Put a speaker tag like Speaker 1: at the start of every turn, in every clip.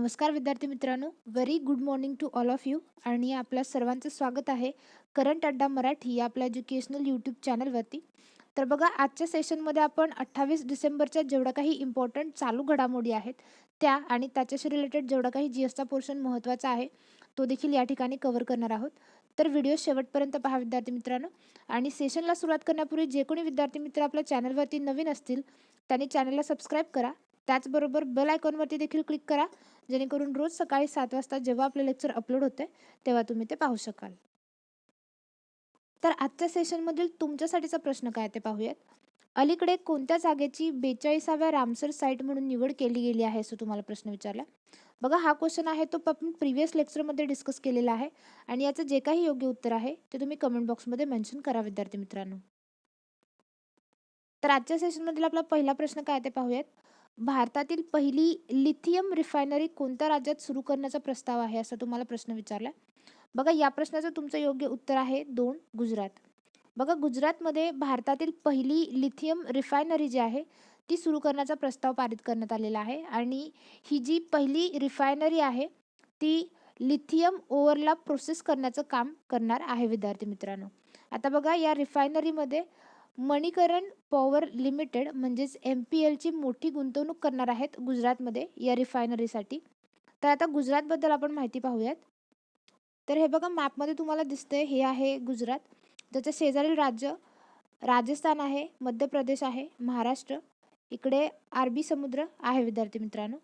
Speaker 1: नमस्कार विद्यार्थी मित्रांनो. Very good morning to all of you आणि आपल्या सर्वांचं स्वागत आहे करंट अड्डा मराठी या आपल्या एज्युकेशनल यूट्यूब चॅनलवरती तर बघा आजच्या सेशनमध्ये आपण अठ्ठावीस डिसेंबरच्या जेवढ्या काही इम्पॉर्टंट चालू घडामोडी आहेत त्या आणि त्याच्याशी रिलेटेड जेवढा काही जी एसचा पोर्शन महत्त्वाचा आहे तो देखील या ठिकाणी कव्हर करणार आहोत. तर व्हिडिओ शेवटपर्यंत पहा विद्यार्थी मित्रांनो. आणि सेशनला सुरुवात करण्यापूर्वी जे कोणी विद्यार्थी मित्र आपल्या चॅनलवरती नवीन असतील त्यांनी चॅनलला सबस्क्राईब करा. त्याचबरोबर बेल आयकॉनवरती देखील क्लिक करा. जेणेकरून रोज सकाळी सात वाजता जेव्हा आपले लेक्चर अपलोड होते तेव्हा तुम्ही ते पाहू शकाल. तर आजच्या सेशनमधील तुमच्यासाठीचा प्रश्न काय ते पाहूयात. अलीकडे कोणत्या जागेची बेचाळीसाव्या रामसर साईट म्हणून निवड केली गेली आहे असं तुम्हाला प्रश्न विचारला. बघा हा क्वेश्चन आहे तो आपण प्रिव्हियस लेक्चरमध्ये डिस्कस केलेला आहे. आणि याचं जे काही योग्य उत्तर आहे ते तुम्ही कमेंट बॉक्समध्ये मेन्शन करा विद्यार्थी मित्रांनो. तर आजच्या सेशनमधील आपला पहिला प्रश्न काय ते पाहूयात. भारतातील पहिली लिथियम रिफायनरी कोणत्या राज्यात सुरू करण्याचा प्रस्ताव आहे असा तुम्हाला प्रश्न विचारला? बघा या प्रश्नाचं तुमचं योग्य उत्तर आहे दोन गुजरात. बघा गुजरातमध्ये भारतातील पहिली लिथियम रिफायनरी जी आहे ती सुरू करण्याचा प्रस्ताव पारित करण्यात आलेला आहे आणि ही जी पहिली रिफायनरी आहे ती लिथियम ओव्हरला प्रोसेस करण्याचं काम करणार आहे विद्यार्थी मित्रांनो. आता बघा या रिफायनरीमध्ये मणिकरण पॉवर लिमिटेड म्हणजेच एम पी एलची मोठी गुंतवणूक करणार आहेत गुजरातमध्ये या रिफायनरीसाठी. तर आता गुजरातबद्दल आपण माहिती पाहूयात. तर हे बघा मॅपमध्ये तुम्हाला दिसतंय हे आहे गुजरात. ज्याच्या शेजारील राज्य राजस्थान आहे मध्य प्रदेश आहे महाराष्ट्र. इकडे अरबी समुद्र आहे विद्यार्थी मित्रांनो.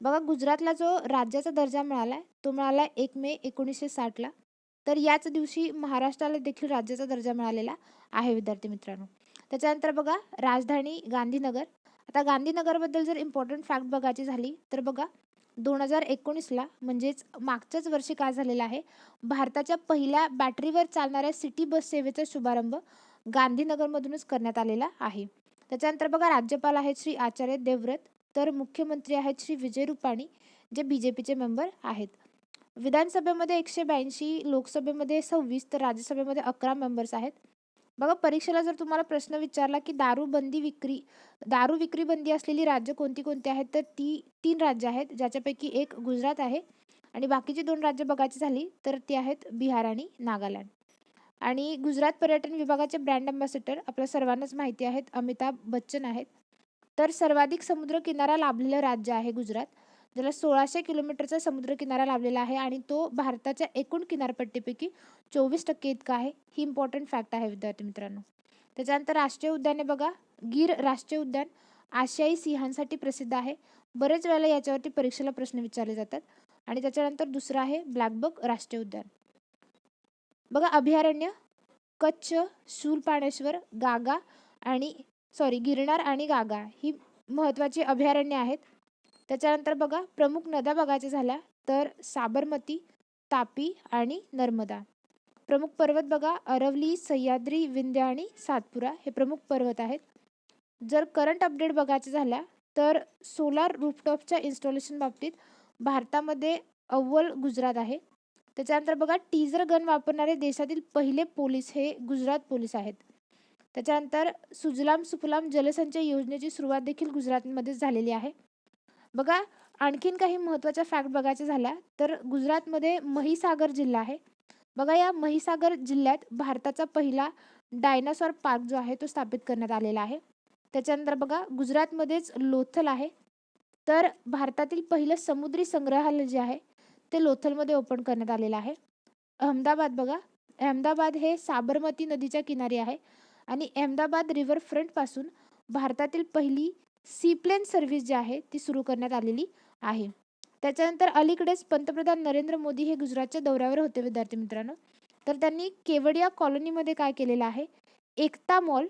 Speaker 1: बघा गुजरातला जो राज्याचा दर्जा मिळाला आहे तो मिळाला एक मे एकोणीसशे साठला. तर याच दिवशी महाराष्ट्राला देखील राज्याचा दर्जा मिळालेला आहे विद्यार्थी मित्रांनो. त्याच्यानंतर बघा राजधानी गांधीनगर. आता गांधीनगरबद्दल जर इम्पॉर्टंट फॅक्ट बघायची झाली तर बघा दोन हजार एकोणीसला म्हणजेच मागच्याच वर्षी काय झालेलं आहे? भारताच्या पहिल्या बॅटरीवर चालणाऱ्या सिटी बस सेवेचा शुभारंभ गांधीनगरमधूनच करण्यात आलेला आहे. त्याच्यानंतर बघा राज्यपाल आहेत श्री आचार्य देवव्रत तर मुख्यमंत्री आहेत श्री विजय रुपाणी जे बी जे पीचे मेंबर आहेत. विधानसभेमध्ये एकशे ब्याऐंशी लोकसभेमध्ये सव्वीस तर राज्यसभेमध्ये अकरा मेंबर्स आहेत. बघा परीक्षेला जर तुम्हाला प्रश्न विचारला की दारू बंदी विक्री दारू विक्री बंदी असलेली राज्य कोणती कोणती आहेत तर ती तीन राज्य आहेत ज्याच्यापैकी एक गुजरात आहे आणि बाकीची दोन राज्य बघायची झाली तर ती आहेत बिहार आणि नागालँड. आणि गुजरात पर्यटन विभागाचे ब्रँड अम्बॅसेडर आपल्या सर्वांनाच माहिती आहेत अमिताभ बच्चन आहेत. तर सर्वाधिक समुद्र किनारा लाभलेलं राज्य आहे गुजरात. ज्याला सोळाशे किलोमीटरचा समुद्र किनारा लाभलेला आहे आणि तो भारताच्या एकूण किनारपट्टीपैकी चोवीस टक्के इतका आहे ही इम्पॉर्टंट फॅक्ट आहे विद्यार्थी मित्रांनो. त्याच्यानंतर राष्ट्रीय उद्याने बघा. गीर राष्ट्रीय उद्यान आशियाई सिंहांसाठी प्रसिद्ध आहे. बरेच वेळेला याच्यावरती परीक्षेला प्रश्न विचारले जातात. आणि त्याच्यानंतर दुसरं आहे ब्लॅकबक राष्ट्रीय उद्यान. बघा अभयारण्य कच्छ शूलपाणेश्वर गागा आणि सॉरी गिरनार आणि गागा ही महत्त्वाची अभयारण्य आहेत. त्याच्यानंतर बघा प्रमुख नद्या बघायच्या झाल्या तर साबरमती तापी आणि नर्मदा. प्रमुख पर्वत बघा अरवली सह्याद्री विंध्य आणि सातपुरा हे प्रमुख पर्वत आहेत. जर करंट अपडेट बघायचं झाल्या तर सोलार रूफटॉपच्या इन्स्टॉलेशन बाबतीत भारतामध्ये अव्वल गुजरात आहे. त्याच्यानंतर बघा टीजर गन वापरणारे देशातील पहिले पोलीस हे गुजरात पोलीस आहेत. त्याच्यानंतर सुजलाम सुफलाम जलसंचय योजनेची सुरुवात देखील गुजरातमध्ये झालेली आहे. बघा आणखीन काही महत्त्वाच्या फॅक्ट बघायच्या झाल्या तर गुजरातमध्ये महिसागर जिल्हा आहे. बघा या महिसागर जिल्ह्यात भारताचा पहिला डायनासॉर पार्क जो आहे तो स्थापित करण्यात आलेला आहे. त्याच्यानंतर बघा गुजरातमध्येच लोथल आहे. तर भारतातील पहिलं समुद्री संग्रहालय जे आहे ते लोथलमध्ये ओपन करण्यात आलेलं आहे. अहमदाबाद बघा अहमदाबाद हे साबरमती नदीच्या किनारी आहे. आणि अहमदाबाद रिव्हरफ्रंटपासून भारतातील पहिली सीप्लेन सर्व्हिस जी आहे ती सुरू करण्यात आलेली आहे. त्याच्यानंतर अलीकडेच पंतप्रधान नरेंद्र मोदी हे गुजरातच्या दौऱ्यावर होते विद्यार्थी मित्रांनो. तर त्यांनी केवडिया कॉलनीमध्ये काय केलेलं आहे? एकता मॉल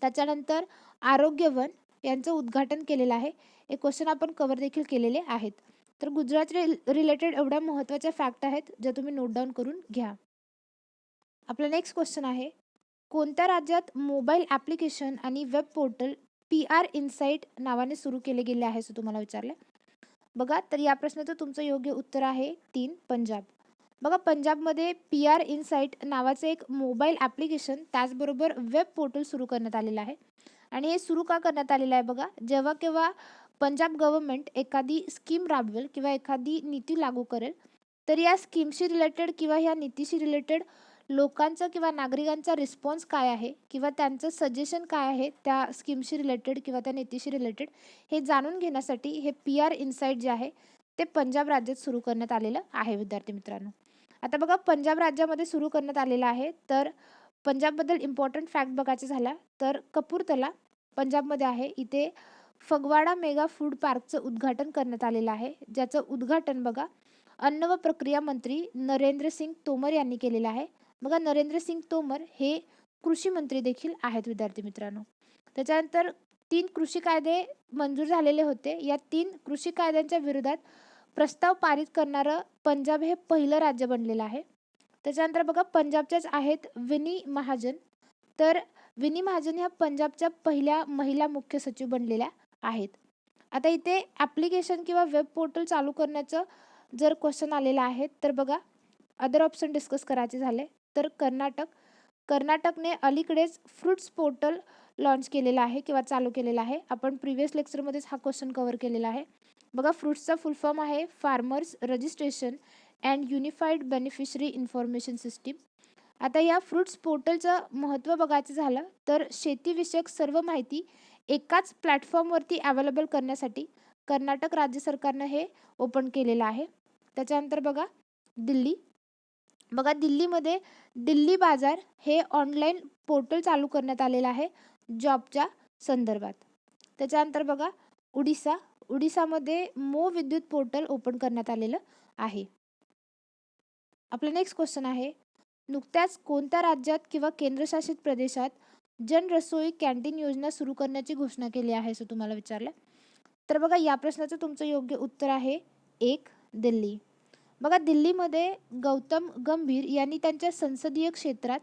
Speaker 1: त्याच्यानंतर आरोग्यवन यांचं उद्घाटन केलेलं आहे. हे क्वेश्चन आपण कवर देखील केलेले आहेत. तर गुजरात रिलेटेड एवढ्या महत्त्वाच्या फॅक्ट आहेत ज्या तुम्ही नोट डाऊन करून घ्या. आपला नेक्स्ट क्वेश्चन आहे कोणत्या राज्यात मोबाईल ॲप्लिकेशन आणि web portal P R Insight नावाने सुरू केले गेले आहे असं तुम्हाला विचारलं. बघा तर या प्रश्नाचं तुमचं योग्य उत्तर आहे तीन पंजाब. बघा पंजाबमध्ये पी आर इन्साईट नावाचं एक मोबाईल ॲप्लिकेशन त्याचबरोबर वेब पोर्टल सुरू करण्यात आलेलं आहे. आणि हे सुरू का करण्यात आलेलं आहे बघा जेव्हा केव्हा पंजाब गव्हर्नमेंट एखादी स्कीम राबवेल किंवा एखादी नीती लागू करेल तर या स्कीमशी रिलेटेड किंवा ह्या नीतीशी रिलेटेड लोकांचं किंवा नागरिकांचा रिस्पॉन्स काय आहे? किंवा त्यांचं सजेशन काय आहे? त्या स्कीमशी रिलेटेड किंवा त्या नीतीशी रिलेटेड हे जाणून घेण्यासाठी हे पी आर इन्साईट जे आहे ते पंजाब राज्यात सुरू करण्यात आलेलं आहे विद्यार्थी मित्रांनो. आता बघा पंजाब राज्यामध्ये सुरू करण्यात आलेलं आहे तर पंजाबबद्दल इम्पॉर्टंट फॅक्ट बघायचं झाला तर कपूरतला पंजाबमध्ये आहे. इथे फगवाडा मेगा फूड पार्कचं उद्घाटन करण्यात आलेलं आहे. ज्याचं उद्घाटन बघा अन्न व प्रक्रिया मंत्री नरेंद्र सिंग तोमर यांनी केलेलं आहे. बघा नरेंद्र सिंग तोमर हे कृषी मंत्री देखील आहेत विद्यार्थी मित्रांनो. त्याच्यानंतर तीन कृषी कायदे मंजूर झालेले होते. या तीन कृषी कायद्यांच्या विरोधात प्रस्ताव पारित करणारं पंजाब हे पहिलं राज्य बनलेलं आहे. त्याच्यानंतर बघा पंजाबच्याच आहेत विनी महाजन. तर विनी महाजन ह्या पंजाबच्या पहिल्या महिला मुख्य सचिव बनलेल्या आहेत. आता इथे ॲप्लिकेशन किंवा वेब पोर्टल चालू करण्याचं जर क्वेश्चन आलेलं आहे तर बघा अदर ऑप्शन डिस्कस करायचे झाले. तर कर्नाटक. कर्नाटकने अलीकडेच फ्रुट्स पोर्टल लॉन्च केलेलं आहे किंवा चालू केलेला आहे. आपण प्रिव्हियस लेक्चरमध्येच हा क्वेश्चन कव्हर केलेला आहे. बघा फ्रुट्सचा फुल फॉर्म आहे farmers registration and unified beneficiary information system आता या फ्रुट्स पोर्टलचं महत्त्व बघायचं झालं तर शेतीविषयक सर्व माहिती एकाच प्लॅटफॉर्मवरती अवेलेबल करण्यासाठी कर्नाटक राज्य सरकारनं हे ओपन केलेलं आहे. त्याच्यानंतर बघा दिल्ली. बघा दिल्लीमध्ये दिल्ली बाजार हे ऑनलाईन पोर्टल चालू करण्यात आलेलं आहे जॉबच्या संदर्भात. त्याच्यानंतर बघा उडिसा उडिसामध्ये मो विद्युत पोर्टल ओपन करण्यात आलेलं आहे. आपला नेक्स्ट क्वेश्चन आहे नुकत्याच कोणत्या राज्यात किंवा केंद्रशासित प्रदेशात जन रसोई कॅन्टीन योजना सुरू करण्याची घोषणा केली आहे असं तुम्हाला विचारलं? तर बघा या प्रश्नाचं तुमचं योग्य उत्तर आहे एक दिल्ली. बघा दिल्लीमध्ये गौतम गंभीर यांनी त्यांच्या संसदीय क्षेत्रात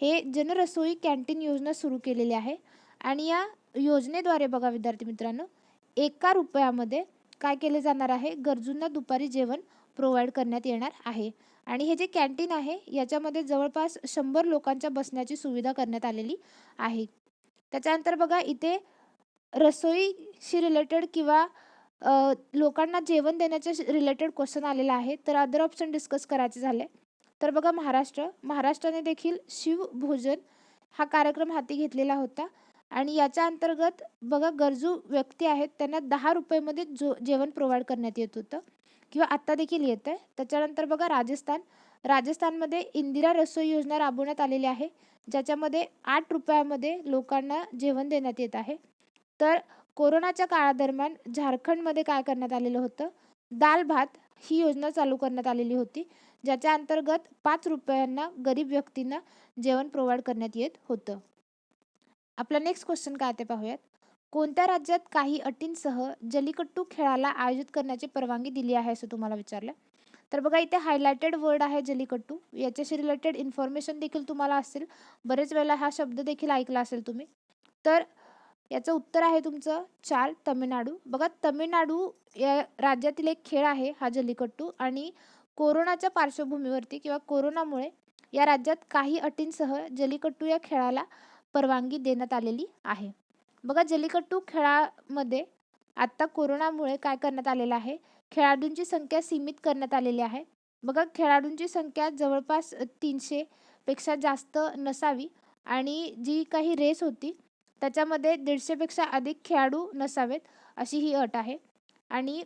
Speaker 1: हे जनरसोई कॅन्टीन योजना सुरू केलेली आहे. आणि या योजनेद्वारे बघा विद्यार्थी मित्रांनो एका रुपयामध्ये काय केले जाणार आहे? गरजूंना दुपारी जेवण प्रोव्हाइड करण्यात येणार आहे. आणि हे जे कॅन्टीन आहे याच्यामध्ये जवळपास शंभर लोकांच्या बसण्याची सुविधा करण्यात आलेली आहे. त्याच्यानंतर बघा इथे रसोईशी रिलेटेड किंवा लोकांना जेवण देण्याच्या रिलेटेड क्वेश्चन आलेला आहे तर अदर ऑप्शन डिस्कस करायचे झाले. तर बघा महाराष्ट्र. महाराष्ट्राने देखील शिवभोजन हा कार्यक्रम हाती घेतलेला होता. आणि याच्या अंतर्गत बघा गरजू व्यक्ती आहेत त्यांना दहा रुपयेमध्ये जो जेवण प्रोव्हाइड करण्यात येत होतं. किंवा आत्ता देखील येत आहे त्याच्यानंतर बघा राजस्थान. राजस्थानमध्ये इंदिरा रसोई योजना राबवण्यात आलेली आहे. ज्याच्यामध्ये आठ रुपयामध्ये लोकांना जेवण देण्यात येत आहे. तर कोरोनाच्या काळादरम्यान झारखंडमध्ये काय करण्यात आलेलं होतं? दाल भात ही योजना चालू करण्यात आलेली होती ज्याच्या अंतर्गत पाच रुपयांना गरीब व्यक्तींना जेवण प्रोव्हाइड करण्यात येत होतं. आपला नेक्स्ट क्वेश्चन काय ते पाहूयात. कोणत्या राज्यात काही अटींसह जलीकट्टू खेळाला आयोजित करण्याची परवानगी दिली आहे असं तुम्हाला विचारलं? तर बघा इथे हायलायटेड वर्ड आहे जलीकट्टू. याच्याशी रिलेटेड इन्फॉर्मेशन देखील तुम्हाला असेल. बरेच वेळेला हा शब्द देखील ऐकला असेल तुम्ही. तर याचं उत्तर आहे तुमचं चार तमिळनाडू. बघा तमिळनाडू या राज्यातील एक खेळ आहे हा जल्लीकट्टू आणि कोरोनाच्या पार्श्वभूमीवरती किंवा कोरोनामुळे या राज्यात काही अटींसह जल्लीकट्टू या खेळाला परवानगी देण्यात आलेली आहे. बघा जल्लीकट्टू खेळामध्ये आत्ता कोरोनामुळे काय करण्यात आलेलं आहे? खेळाडूंची संख्या सीमित करण्यात आलेली आहे. बघा खेळाडूंची संख्या जवळपास तीनशेपेक्षा जास्त नसावी आणि जी काही रेस होती त्याच्यामध्ये दीडशेपेक्षा अधिक खेळाडू नसावेत अशी ही अट आहे. आणि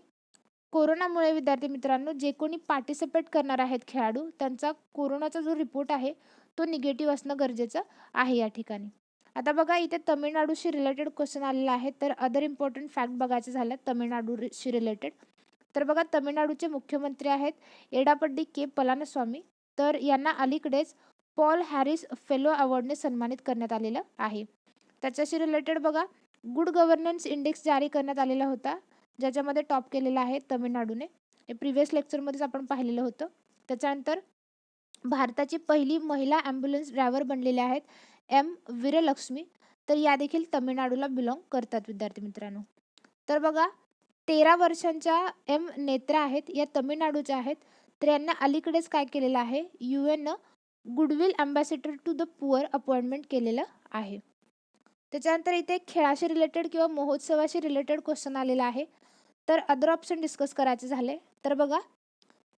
Speaker 1: कोरोनामुळे विद्यार्थी मित्रांनो जे कोणी पार्टिसिपेट करणार आहेत खेळाडू त्यांचा कोरोनाचा जो रिपोर्ट आहे तो निगेटिव्ह असणं गरजेचं आहे या ठिकाणी. आता बघा इथे तमिळनाडूशी रिलेटेड क्वेश्चन आलेला आहे तर अदर इम्पॉर्टंट फॅक्ट बघायचं झालं तमिळनाडूशी रिलेटेड तर बघा तमिळनाडूचे मुख्यमंत्री आहेत एडापड्डी के. पलानस्वामी. तर यांना अलीकडेच पॉल हॅरिस फेलो अवॉर्डने सन्मानित करण्यात आलेलं आहे. त्याच्याशी रिलेटेड बघा गुड गव्हर्नन्स इंडेक्स जारी करण्यात आलेला होता ज्याच्यामध्ये टॉप केलेला आहे तमिळनाडूने. हे प्रिव्हियस लेक्चरमध्येच आपण पाहिलेलं होतं. त्याच्यानंतर भारताची पहिली महिला ॲम्ब्युलन्स ड्रायव्हर बनलेल्या आहेत एम वीरलक्ष्मी तर या देखील तमिळनाडूला बिलॉंग करतात विद्यार्थी मित्रांनो. तर बघा तेरा वर्षांच्या एम नेत्रा आहेत या तमिळनाडूच्या आहेत. तर यांना अलीकडेच काय केलेलं आहे? U N goodwill ambassador to the poor appointment केलेलं आहे. त्याच्यानंतर इथे खेळाशी रिलेटेड किंवा महोत्सवाशी रिलेटेड क्वेश्चन आलेला आहे. तर अदर ऑप्शन डिस्कस करायचे झाले. तर बघा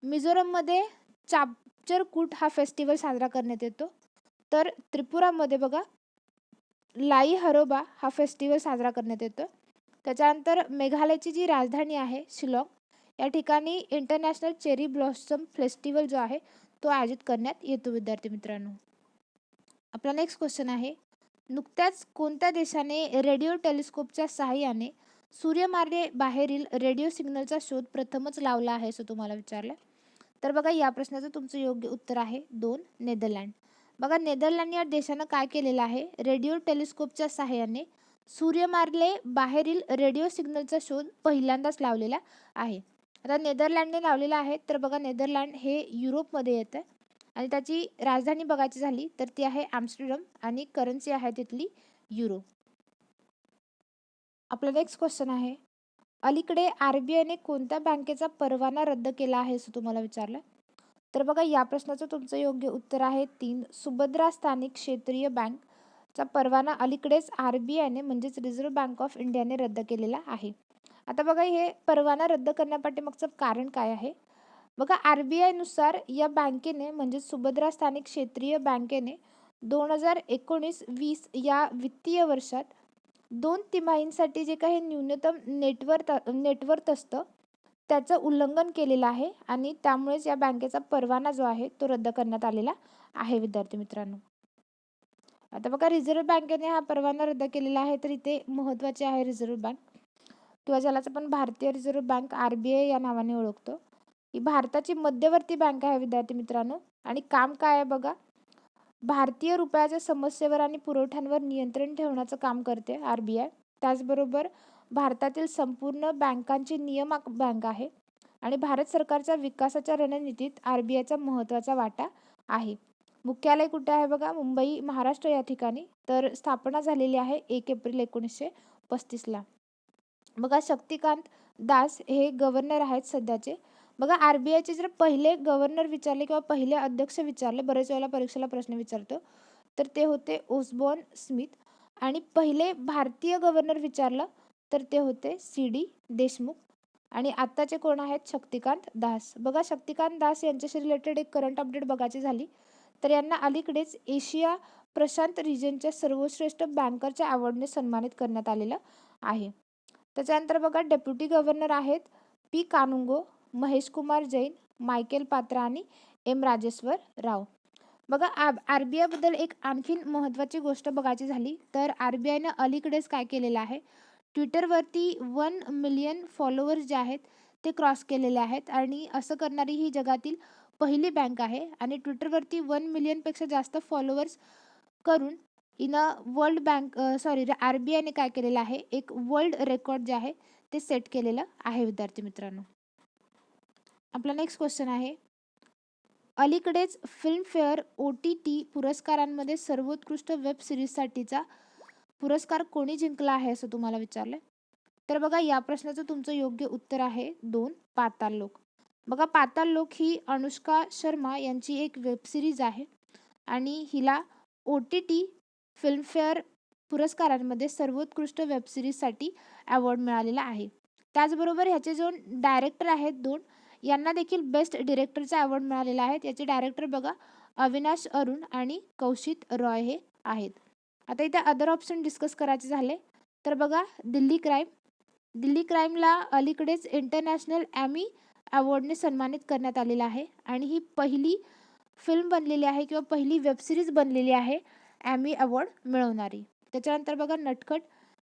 Speaker 1: मिझोरममध्ये चापचरकूट हा फेस्टिवल साजरा करण्यात येतो. तर त्रिपुरामध्ये बघा लाई हरोबा हा फेस्टिवल साजरा करण्यात येतो. त्याच्यानंतर मेघालयची जी राजधानी आहे शिलाँग या ठिकाणी इंटरनॅशनल चेरी ब्लॉसम फेस्टिवल जो आहे तो आयोजित करण्यात येतो विद्यार्थी मित्रांनो. आपला नेक्स्ट क्वेश्चन आहे नुकत्याच कोणत्या देशाने रेडिओ टेलिस्कोपच्या सहाय्याने सूर्यमार्गे बाहेरील रेडिओ सिग्नलचा शोध प्रथमच लावला आहे असं तुम्हाला विचारलं? तर बघा या प्रश्नाचं तुमचं योग्य उत्तर आहे दोन नेदरलँड. बघा नेदरलँड या देशानं काय केलेलं आहे? रेडिओ टेलिस्कोपच्या सहाय्याने सूर्यमार्गे बाहेरील रेडिओ सिग्नलचा शोध पहिल्यांदाच लावलेला आहे. आता नेदरलँडने लावलेला आहे तर बघा नेदरलँड हे युरोपमध्ये येतं. आणि त्याची राजधानी बघायची झाली तर ती आहे ॲम्स्टरडम आणि करन्सी आहे तिथली युरो. आपला नेक्स्ट क्वेश्चन आहे अलीकडे आर बी आयने कोणत्या बँकेचा परवाना रद्द केला आहे असं तुम्हाला विचारलं? तर बघा या प्रश्नाचं तुमचं योग्य उत्तर आहे तीन. सुभद्रा स्थानिक क्षेत्रीय बँकचा परवाना अलीकडेच आर बी आयने म्हणजेच रिझर्व्ह बँक ऑफ इंडियाने रद्द केलेला आहे. आता बघा हे परवाना रद्द करण्यापाठीमागचं कारण काय आहे? बघा आर बी आयनुसार या बँकेने म्हणजे सुभद्रा स्थानिक क्षेत्रीय बँकेने दोन हजार एकोणीस वीस या वित्तीय वर्षात दोन तिमाहींसाठी जे काही न्यूनतम नेटवर्थ नेटवर्थ असतं त्याचं उल्लंघन केलेलं आहे आणि त्यामुळेच या बँकेचा परवाना जो आहे तो रद्द करण्यात आलेला आहे विद्यार्थी मित्रांनो. आता बघा रिझर्व्ह बँकेने हा परवाना रद्द केलेला आहे तर इथे महत्त्वाचे आहे रिझर्व्ह बँक. किंवा ज्यालाच आपण भारतीय reserve bank R B I या नावाने ओळखतो. ही भारताची मध्यवर्ती बँक आहे विद्यार्थी मित्रांनो. आणि काम काय आहे बघा? भारतीय रुपयाच्या समस्येवर आणि पुरवठ्यांवर नियंत्रण ठेवण्याचं काम करते आर बी आय त्याचबरोबर भारतातील संपूर्ण बँकांची नियामक बँक आहे. आणि भारत सरकारच्या विकासाच्या रणनीतीत आर बी आयचा महत्त्वाचा वाटा आहे. मुख्यालय कुठे आहे बघा? मुंबई महाराष्ट्र या ठिकाणी. तर स्थापना झालेली आहे एक एप्रिल एकोणीसशे पस्तीसला. बघा शक्तिकांत दास हे गव्हर्नर आहेत सध्याचे. बघा आर बी आयचे जर पहिले गव्हर्नर विचारले किंवा पहिले अध्यक्ष विचारले बरेच वेळेला परीक्षेला प्रश्न विचारतो तर ते होते ओसबॉन स्मिथ आणि पहिले भारतीय गव्हर्नर विचारलं तर ते होते सी डी देशमुख आणि आत्ताचे कोण आहेत? शक्तिकांत दास. बघा शक्तिकांत दास यांच्याशी रिलेटेड एक करंट अपडेट बघायची झाली तर यांना अलीकडेच एशिया प्रशांत रिजनच्या सर्वश्रेष्ठ बँकरच्या अवॉर्डने सन्मानित करण्यात आलेलं आहे. त्याच्यानंतर बघा डेप्युटी गव्हर्नर आहेत पी कानुंगो महेश कुमार जैन मायकेल पात्रा आणि एम राजेश्वर राव. बघा आर बी आयबद्दल एक आणखीन महत्त्वाची गोष्ट बघायची झाली तर आर बी आयनं अलीकडेच काय केलेलं आहे? ट्विटरवरती वन मिलियन फॉलोअर्स जे आहेत ते क्रॉस केलेले आहेत आणि असं करणारी ही जगातील पहिली बँक आहे आणि ट्विटरवरती वन मिलियनपेक्षा जास्त फॉलोअर्स करून in world bank sorry R B आयने काय केलेलं आहे? एक वर्ल्ड रेकॉर्ड जे आहे ते सेट केलेलं आहे विद्यार्थी मित्रांनो. आपला नेक्स्ट क्वेश्चन आहे. अलीकडेच फिल्मफेअर ओ टी टी पुरस्कारांमध्ये सर्वोत्कृष्ट वेब सिरीजसाठीचा पुरस्कार कोणी जिंकला आहे असं तुम्हाला विचारलं तर बघा या प्रश्नाचं तुमचं योग्य उत्तर आहे दोन पाताल लोक. बघा पाताल लोक ही अनुष्का शर्मा यांची एक वेब सिरीज आहे आणि हिला ओ टी टी फिल्मफेअर पुरस्कारांमध्ये सर्वोत्कृष्ट वेब सिरीजसाठी अवॉर्ड मिळालेला आहे. त्याचबरोबर ह्याचे जो डायरेक्टर आहेत दोन यांना देखील बेस्ट डिरेक्टरचा अवॉर्ड मिळालेला आहे. याचे डायरेक्टर बघा अविनाश अरुण आणि कौशित रॉय हे आहेत. आता इथे अदर ऑप्शन डिस्कस करायचे झाले. तर बघा दिल्ली क्राईम दिल्ली क्राईमला अलीकडेच इंटरनॅशनल ॲमी अवॉर्डने सन्मानित करण्यात आलेला आहे. आणि ही पहिली फिल्म बनलेली आहे किंवा पहिली वेबसिरीज बनलेली आहे ॲमी अवॉर्ड मिळवणारी. त्याच्यानंतर बघा नटकट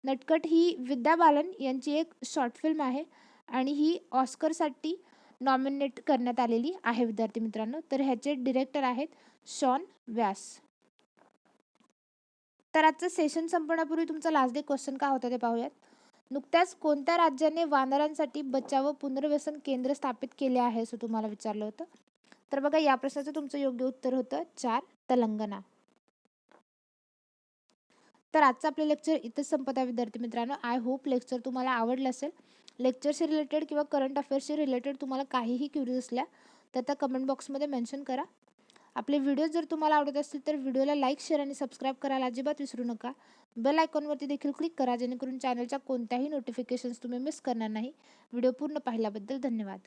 Speaker 1: नटकट ही विद्या बालन यांची एक शॉर्ट फिल्म आहे. आणि ही ऑस्करसाठी नॉमिनेट करण्यात आलेली आहे विद्यार्थी मित्रांनो. तर ह्याचे डिरेक्टर आहेत शॉन व्यास. तर आजचं सेशन संपण्यापूर्वी तुमचा लास्ट डे क्वेश्चन का होता ते पाहूयात. नुकत्याच कोणत्या राज्याने वानरांसाठी बचाव व पुनर्वसन केंद्र स्थापित केले आहे असं तुम्हाला विचारलं होतं? तर बघा या प्रश्नाचं तुमचं योग्य उत्तर होतं चार तेलंगणा. तर आजचं आपलं लेक्चर इथंच संपत आहे विद्यार्थी मित्रांनो. आय होप लेक्चर तुम्हाला आवडलं असेल. लेक्चरशी रिलेटेड किंवा करंट अफेअर्सशी रिलेटेड तुम्हाला काहीही क्युरीज असल्या तर त्या कमेंट बॉक्समध्ये मेन्शन करा. आपले व्हिडिओ जर तुम्हाला आवडत असतील तर व्हिडिओला लाईक शेअर आणि सबस्क्राईब करायला अजिबात विसरू नका. बेल आयकॉनवरती देखील क्लिक करा जेणेकरून चॅनलच्या कोणत्याही नोटिफिकेशन्स तुम्ही मिस करणार नाही. व्हिडिओ पूर्ण पाहिल्याबद्दल धन्यवाद.